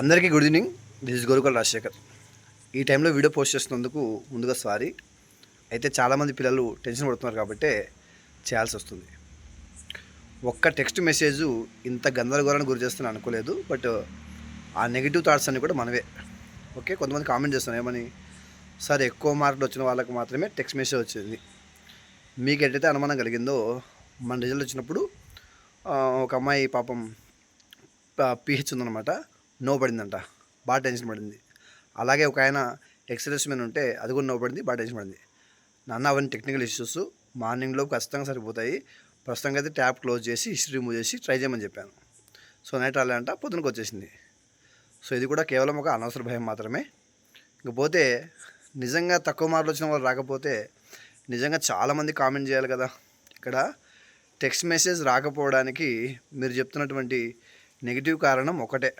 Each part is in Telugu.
అందరికీ good evening. This is Gorukal Rajasekhar ఈ టైంలో వీడియో పోస్ట్ చేస్తున్నందుకు ముందుగా సారీ అయితే చాలామంది పిల్లలు టెన్షన్ పడుతున్నారు కాబట్టి చేయాల్సి వస్తుంది. ఒక్క టెక్స్ట్ మెసేజ్ ఇంత గందరగోళానికి గురి చేస్తాను అనుకోలేదు బట్ ఆ నెగిటివ్ థాట్స్ అన్నీ కూడా మనవే. ఓకే కొంతమంది కామెంట్ చేస్తాను ఏమని? సార్ ఎక్కువ మార్కులు వచ్చిన వాళ్ళకి మాత్రమే టెక్స్ట్ మెసేజ్ వచ్చింది. మీకు ఎట్టయితే అనుమానం కలిగిందో మన రిజల్ట్ వచ్చినప్పుడు ఒక అమ్మాయి పాపం పిహెచ్ ఉందన్నమాట. నో పడిందంట. బాగా టెన్షన్ పడింది. అలాగే ఒక ఆయన ఎక్స్ప్రెస్ మీద ఉంటే అది కూడా నో పడింది బాగా టెన్షన్ పడింది. నాన్న అవన్నీ టెక్నికల్ ఇష్యూస్. మార్నింగ్లో ఖచ్చితంగా సరిపోతాయి. ప్రస్తుతంగా అయితే ట్యాప్ క్లోజ్ చేసి హిస్టరీ రిమూవ్ చేసి ట్రై చేయమని చెప్పాను. సో నైట్ రాలేదంట పొద్దునకు వచ్చేసింది. సో ఇది కూడా కేవలం ఒక అనవసర భయం మాత్రమే. ఇకపోతే నిజంగా తక్కువ మార్కులు వచ్చిన వాళ్ళు రాకపోతే నిజంగా చాలామంది కామెంట్ చేయాలి కదా. ఇక్కడ టెక్స్ట్ మెసేజ్ రాకపోవడానికి మీరు చెప్తున్నటువంటి నెగిటివ్ కారణం ఒకటే.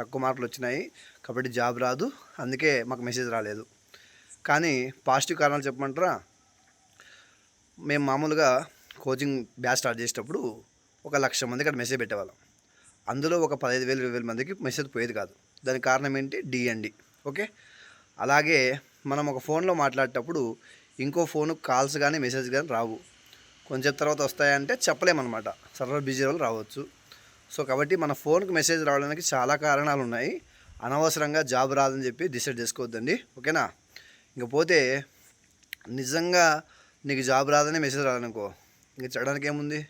తక్కువ మార్కులు వచ్చినాయి. కాబట్టి జాబ్ రాదు. అందుకే మాకు మెసేజ్ రాలేదు. కానీ పాజిటివ్ కారణాలు చెప్పమంటారా? మేము మామూలుగా కోచింగ్ బ్యాచ్ స్టార్ట్ చేసేటప్పుడు ఒక లక్ష మందికి అక్కడ మెసేజ్ పెట్టేవాళ్ళం. అందులో ఒక పదహైదు వేలు ఇరవై వేల మందికి మెసేజ్ పోయేది కాదు. దానికి కారణం ఏంటి? DMD okay? అలాగే మనం ఒక ఫోన్లో మాట్లాడేటప్పుడు ఇంకో ఫోన్ కాల్స్ కానీ మెసేజ్ కానీ రావు. కొంచెం తర్వాత వస్తాయంటే చెప్పలేమన్నమాట. సర్వర్ బిజీ వాళ్ళు రావచ్చు. సో కాబట్టి మన ఫోన్కి మెసేజ్ రావడానికి చాలా కారణాలు ఉన్నాయి అనవసరంగా జాబ్ రాదని చెప్పి డిసైడ్ చేసుకోవద్దండి. ఓకేనా? ఇంకపోతే నిజంగా నీకు జాబ్ రాదని మెసేజ్ రాదనుకో. ఇంక చేయడానికి ఏముంది?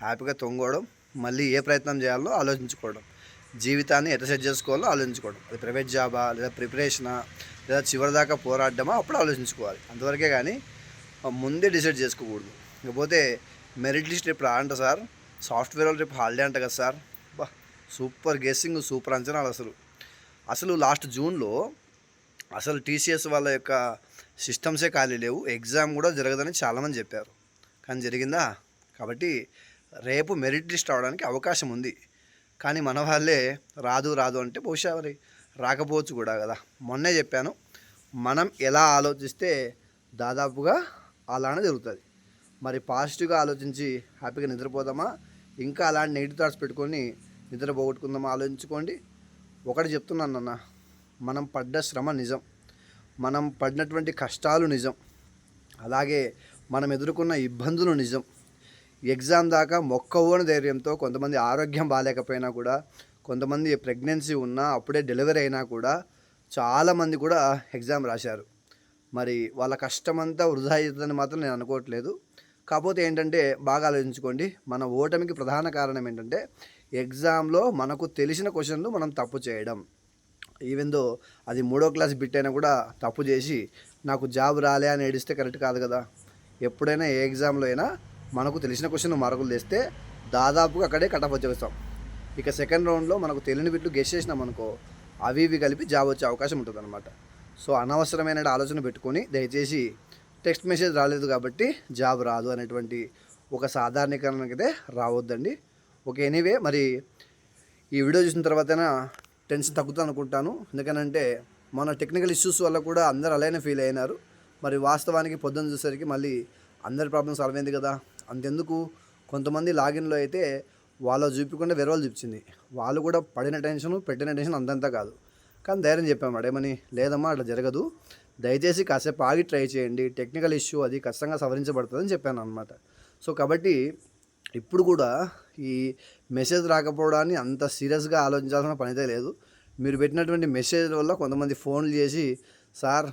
హ్యాపీగా తొంగోవడం మళ్ళీ ఏ ప్రయత్నం చేయాలో ఆలోచించుకోవడం. జీవితాన్ని ఎట్లా సెట్ చేసుకోవాలో ఆలోచించుకోవడం. అది ప్రైవేట్ జాబా లేదా ప్రిపరేషనా లేదా చివరిదాకా పోరాడమా అప్పుడు ఆలోచించుకోవాలి. అంతవరకే కానీ ముందే డిసైడ్ చేసుకోకూడదు. ఇకపోతే మెరిట్ లిస్ట్ ఇప్పుడు అంట సార్? సాఫ్ట్వేర్ వాళ్ళు రేపు హాలిడే అంట కదా సార్. బా సూపర్ గెస్సింగ్ సూపర్ అంచనాలు అసలు. అసలు లాస్ట్ జూన్లో అసలు టీసీఎస్ వాళ్ళ యొక్క సిస్టమ్సే ఖాళీ లేవు. ఎగ్జామ్ కూడా జరగదని చాలామంది చెప్పారు. కానీ జరిగిందా? కాబట్టి రేపు మెరిట్ లిస్ట్ అవడానికి అవకాశం ఉంది. కానీ మన వాళ్ళే రాదు రాదు అంటే బహుశా మరి రాకపోవచ్చు కూడా కదా. మొన్నే చెప్పాను మనం ఎలా ఆలోచిస్తే దాదాపుగా అలానే జరుగుతుంది. మరి పాజిటివ్గా ఆలోచించి హ్యాపీగా నిద్రపోదామా? ఇంకా అలాంటి నెగిటివ్ థాట్స్ పెట్టుకొని నిద్ర పోగొట్టుకుందాం ఆలోచించుకోండి. ఒకటి చెప్తున్నాను అన్న మనం పడ్డ శ్రమ నిజం మనం పడినటువంటి కష్టాలు నిజం అలాగే మనం ఎదుర్కొన్న ఇబ్బందులు నిజం. ఎగ్జామ్ దాకా మొక్కవోని ధైర్యంతో కొంతమంది ఆరోగ్యం బాగాలేకపోయినా కూడా కొంతమంది ప్రెగ్నెన్సీ ఉన్నా అప్పుడే డెలివరీ అయినా కూడా చాలామంది కూడా ఎగ్జామ్ రాశారు. మరి వాళ్ళ కష్టమంతా వృధా అవుతుందని మాత్రం నేను అనుకోవట్లేదు. కాకపోతే ఏంటంటే బాగా ఆలోచించుకోండి మన ఓటమికి ప్రధాన కారణం ఏంటంటే ఎగ్జామ్లో మనకు తెలిసిన క్వశ్చన్లు మనం తప్పు చేయడం. ఈవెన్ దో అది మూడో క్లాస్ బిట్ అయినా కూడా తప్పు చేసి నాకు జాబ్ రాలే అని ఏడిస్తే కరెక్ట్ కాదు కదా. ఎప్పుడైనా ఏ ఎగ్జామ్లో అయినా మనకు తెలిసిన క్వశ్చన్ మార్కులు తెస్తే దాదాపుగా అక్కడే కటప్ వచ్చేస్తాం. ఇక సెకండ్ రౌండ్లో మనకు తెలియని బిట్లు గెస్ చేసినాం అనుకో అవి ఇవి కలిపి జాబ్ వచ్చే అవకాశం ఉంటుంది అనమాట సో అనవసరమైన ఆలోచన పెట్టుకొని దయచేసి టెక్స్ట్ మెసేజ్ రాలేదు కాబట్టి జాబ్ రాదు అనేటువంటి ఒక సాధారణీకరణకి అయితే రావద్దండి. ఓకే ఎనీవే మరి ఈ వీడియో చూసిన తర్వాతైనా టెన్షన్ తగ్గుతుంది అనుకుంటాను. ఎందుకనంటే మన టెక్నికల్ ఇష్యూస్ వల్ల కూడా అందరు అలానే ఫీల్ అయినారు. మరి వాస్తవానికి పొద్దున్న చూసేసరికి మళ్ళీ అందరి ప్రాబ్లమ్ సాల్వ్ అయింది కదా. అంతెందుకు? కొంతమంది లాగిన్లో అయితే వాళ్ళ చూపించకుండా వేరే వాళ్ళు చూపించింది. వాళ్ళు కూడా పడిన టెన్షన్ పెట్టిన టెన్షన్ అంతంతా కాదు. కానీ ధైర్యం చెప్పాము ఏమని? లేదమ్మా అట్లా జరగదు. దయచేసి కాసేపు ఆగి ట్రై చేయండి. టెక్నికల్ ఇష్యూ అది ఖచ్చితంగా సవరించబడుతుందని చెప్పాను అనమాట సో కాబట్టి ఇప్పుడు కూడా ఈ మెసేజ్ రాకపోవడాన్ని అంత సీరియస్గా ఆలోచించాల్సిన పనితే లేదు. మీరు పెట్టినటువంటి మెసేజ్ వల్ల కొంతమంది ఫోన్లు చేసి సార్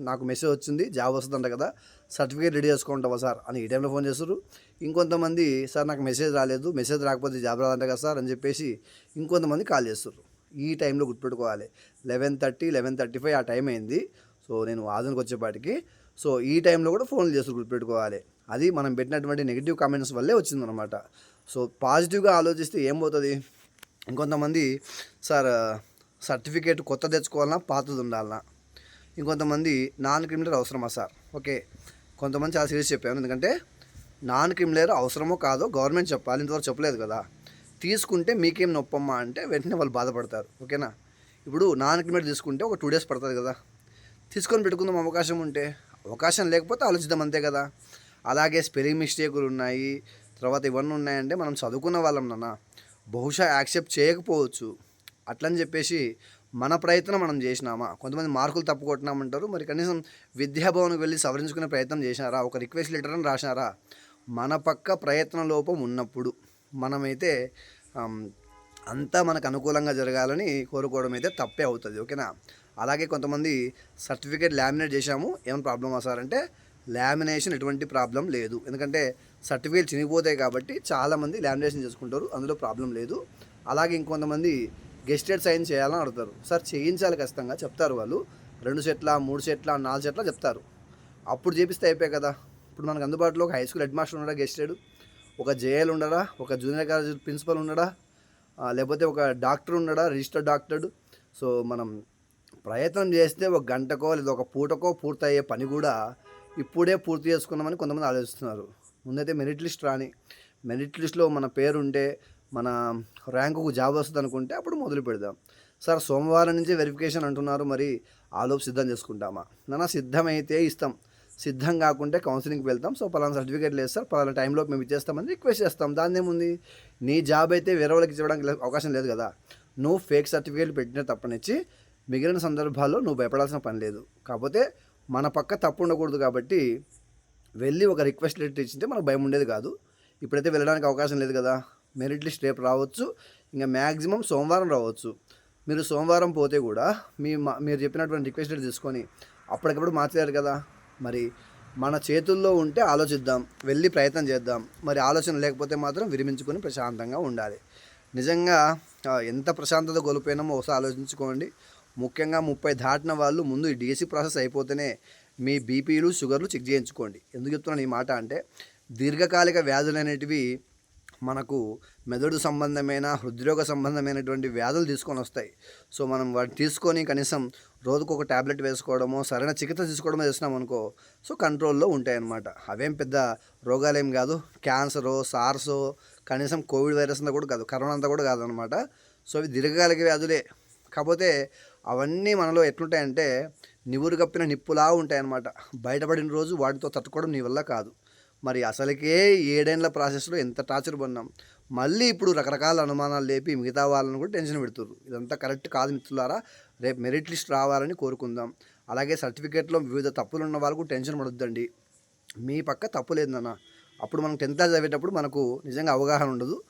నాకు మెసేజ్ వచ్చింది జాబ్ వస్తుందంట కదా సర్టిఫికేట్ రెడీ చేసుకుంటావా సార్? అని ఈ టైంలో ఫోన్ చేస్తారు. ఇంకొంతమంది సార్ నాకు మెసేజ్ రాలేదు మెసేజ్ రాకపోతే జాబ్ రాదంట కదా సార్ అని చెప్పేసి ఇంకొంతమంది కాల్ చేస్తారు. ఈ టైంలో గుర్తుపెట్టుకోవాలి. Eleven thirty eleven thirty five ఆ టైం అయింది. సో నేను వాదనకు వచ్చేపాటికి. సో ఈ టైంలో కూడా ఫోన్లు చేసి గుర్తుపెట్టుకోవాలి. అది మనం పెట్టినటువంటి నెగిటివ్ కామెంట్స్ వల్లే వచ్చిందనమాట సో పాజిటివ్గా ఆలోచిస్తే ఏం పోతుంది? ఇంకొంతమంది సార్ సర్టిఫికేట్ కొత్త తెచ్చుకోవాలన్నా పాతది ఉండాలన్నా. ఇంకొంతమంది నాన్ క్రిమినల్ అవసరమా సార్? ఓకే. కొంతమంది చాలా సీరియస్ చెప్పాను ఎందుకంటే నాన్ క్రిమినల్ అవసరమో కాదో గవర్నమెంట్ చెప్పాలి. ఇంతవరకు చెప్పలేదు కదా. తీసుకుంటే మీకేం నొప్పమ్మా అంటే వెంటనే వాళ్ళు బాధపడతారు. ఓకేనా? ఇప్పుడు నాన్ కిలోమీటర్ తీసుకుంటే ఒక టూ డేస్ పడుతుంది కదా. తీసుకొని పెట్టుకుందాం అవకాశం ఉంటే అవకాశం లేకపోతే ఆలోచిద్దాం అంతే కదా. అలాగే స్పెల్లింగ్ మిస్టేకులు ఉన్నాయి తర్వాత ఇవన్నీ ఉన్నాయంటే మనం చదువుకున్న వాళ్ళం నాన్న. బహుశా యాక్సెప్ట్ చేయకపోవచ్చు. అట్లని చెప్పేసి మన ప్రయత్నం మనం చేసినామా? కొంతమంది మార్కులు తప్పు కొట్టినామంటారు. మరి కనీసం విద్యాభవన్కి వెళ్ళి సవరించుకునే ప్రయత్నం చేసినారా? ఒక రిక్వెస్ట్ లెటర్ అని రాసినారా? మన పక్క ప్రయత్న లోపం ఉన్నప్పుడు. మనమైతే అంతా మనకు అనుకూలంగా జరగాలని కోరుకోవడం అయితే తప్పే అవుతుంది ఓకేనా? అలాగే కొంతమంది సర్టిఫికేట్ లామినేట్ చేశాము ఏమైనా ప్రాబ్లమ్ వస్తారంటే లామినేషన్ ఎటువంటి ప్రాబ్లం లేదు. ఎందుకంటే సర్టిఫికేట్ చినిగిపోతాయి కాబట్టి చాలామంది లామినేషన్ చేసుకుంటారు అందులో ప్రాబ్లం లేదు. అలాగే ఇంకొంతమంది గెస్టెడ్ సైన్ చేయాలని అడుగుతారు. సార్ చేయించాలి ఖచ్చితంగా చెప్తారు వాళ్ళు. రెండు సెట్ల మూడు సెట్ల నాలుగు సెట్ల చెప్తారు. అప్పుడు చేపిస్తే అయిపోయాయి కదా. ఇప్పుడు మనకు అందుబాటులో ఒక హై స్కూల్ హెడ్ మాస్టర్ ఉన్నాడు గెస్టెడ్ ఒక జేఎల్ ఉండడా? ఒక జూనియర్ కాలేజ్ ప్రిన్సిపల్ ఉండడా? లేకపోతే ఒక డాక్టర్ ఉండడా? రిజిస్టర్డ్ డాక్టర్ సో మనం ప్రయత్నం చేస్తే ఒక గంటకో లేదా ఒక పూటకో పూర్తయ్యే పని కూడా ఇప్పుడే పూర్తి చేసుకున్నామని కొంతమంది ఆలోచిస్తున్నారు. ముందైతే మెరిట్ లిస్ట్ రాని మెరిట్ లిస్ట్లో మన పేరు ఉంటే మన ర్యాంకుకు జాబ్ వస్తుంది అనుకుంటే అప్పుడు మొదలు పెడదాం. సార్ సోమవారం నుంచి వెరిఫికేషన్ అంటున్నారు మరి ఆలోపు సిద్ధం చేసుకుంటామా? నాన్న సిద్ధమైతే ఇస్తాం. సిద్ధం కాకుంటే కౌన్సిలింగ్కి వెళ్తాం. సో పలానా సర్టిఫికేట్ లేదు సార్. పలానా టైంలో మేము ఇచ్చేస్తామని రిక్వెస్ట్ చేస్తాం. దాని ఏముంది? నీ జాబ్ అయితే వేరే వాళ్ళకి ఇవ్వడానికి అవకాశం లేదు కదా. నువ్వు ఫేక్ సర్టిఫికేట్ పెట్టిన తప్పనిచ్చి మిగిలిన సందర్భాల్లో నువ్వు భయపడాల్సిన పని లేదు. కాకపోతే మన పక్క తప్పు ఉండకూడదు కాబట్టి వెళ్ళి ఒక రిక్వెస్ట్ లెటర్ ఇచ్చింటే మనకు భయం ఉండేది కాదు. ఇప్పుడైతే వెళ్ళడానికి అవకాశం లేదు కదా. మెరిట్ లిస్ట్ రేపు రావచ్చు. ఇంకా మ్యాక్సిమం సోమవారం రావచ్చు. మీరు సోమవారం పోతే కూడా మీ మా- మీరు చెప్పినటువంటి రిక్వెస్ట్ లెటర్ తీసుకొని అప్పటికప్పుడు మార్చలేరు కదా. మరి మన చేతుల్లో ఉంటే ఆలోచిద్దాం వెళ్ళి ప్రయత్నం చేద్దాం. మరి ఆలోచన లేకపోతే మాత్రం విరమించుకొని ప్రశాంతంగా ఉండాలి. నిజంగా ఎంత ప్రశాంతత కోల్పోయినామో ఒకసారి ఆలోచించుకోండి. ముఖ్యంగా ముప్పై దాటిన వాళ్ళు ముందు ఈ డిఎస్సి ప్రాసెస్ అయిపోతేనే మీ బీపీలు షుగర్లు చెక్ చేయించుకోండి. ఎందుకు చెప్తున్నాను ఈ మాట అంటే దీర్ఘకాలిక వ్యాధులు అనేటివి మనకు మెదడు సంబంధమైన హృద్రోగ సంబంధమైనటువంటి వ్యాధులు తీసుకొని వస్తాయి. సో మనం వాటిని తీసుకొని కనీసం రోజుకు ఒక ట్యాబ్లెట్ వేసుకోవడమో సరైన చికిత్స తీసుకోవడమో చేసినాం అనుకో సో కంట్రోల్లో ఉంటాయి అన్నమాట అవేం పెద్ద రోగాలేం కాదు. క్యాన్సరో సార్స్ కనీసం కోవిడ్ వైరస్ అంతా కూడా కాదు. కరోనా అంతా కూడా కాదనమాట సో అవి దీర్ఘకాలిక వ్యాధులే. కాకపోతే అవన్నీ మనలో ఎట్లుంటాయంటే నివురు కప్పిన నిప్పులా ఉంటాయన్నమాట. బయటపడిన రోజు వాటితో తట్టుకోవడం నీ వల్ల కాదు. మరి అసలుకే ఏడేళ్ళ ప్రాసెస్లో ఎంత టార్చర్ పడినాం. మళ్ళీ ఇప్పుడు రకరకాల అనుమానాలు లేపి మిగతా వాళ్ళని కూడా టెన్షన్ పెడుతున్నారు ఇదంతా కరెక్ట్ కాదు మిత్రులారా. రేపు మెరిట్ లిస్ట్ రావాలని కోరుకుందాం. అలాగే సర్టిఫికేట్లో వివిధ తప్పులు ఉన్న వాళ్ళకు టెన్షన్ పడొద్దండి. మీ పక్క తప్పు లేదన్న అప్పుడు మనం టెన్త్ క్లాస్ చదివేటప్పుడు మనకు నిజంగా అవగాహన ఉండదు.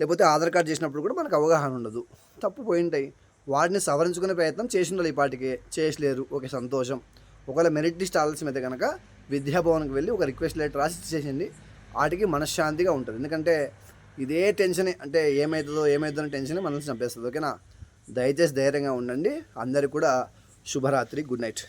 లేకపోతే ఆధార్ కార్డు చేసినప్పుడు కూడా మనకు అవగాహన ఉండదు. తప్పు పోయింటాయి. వాటిని సవరించుకునే ప్రయత్నం చేసి ఉండాలి ఈ పాటికే చేయలేరు ఓకే సంతోషం. ఒకవేళ మెరిట్ లిస్ట్ ఆలస్యం అయితే కనుక విద్యాభవన్కి వెళ్ళి ఒక రిక్వెస్ట్ లెటర్ రాసి చేసింది వాటికి మనశ్శాంతిగా ఉంటుంది. ఎందుకంటే ఇదే టెన్షన్. అంటే ఏమవుతుందో ఏమవుతుందో టెన్షన్ మనల్ని చంపేస్తుంది. ఓకేనా? దయచేసి ధైర్యంగా ఉండండి. అందరికీ కూడా శుభరాత్రి గుడ్ నైట్.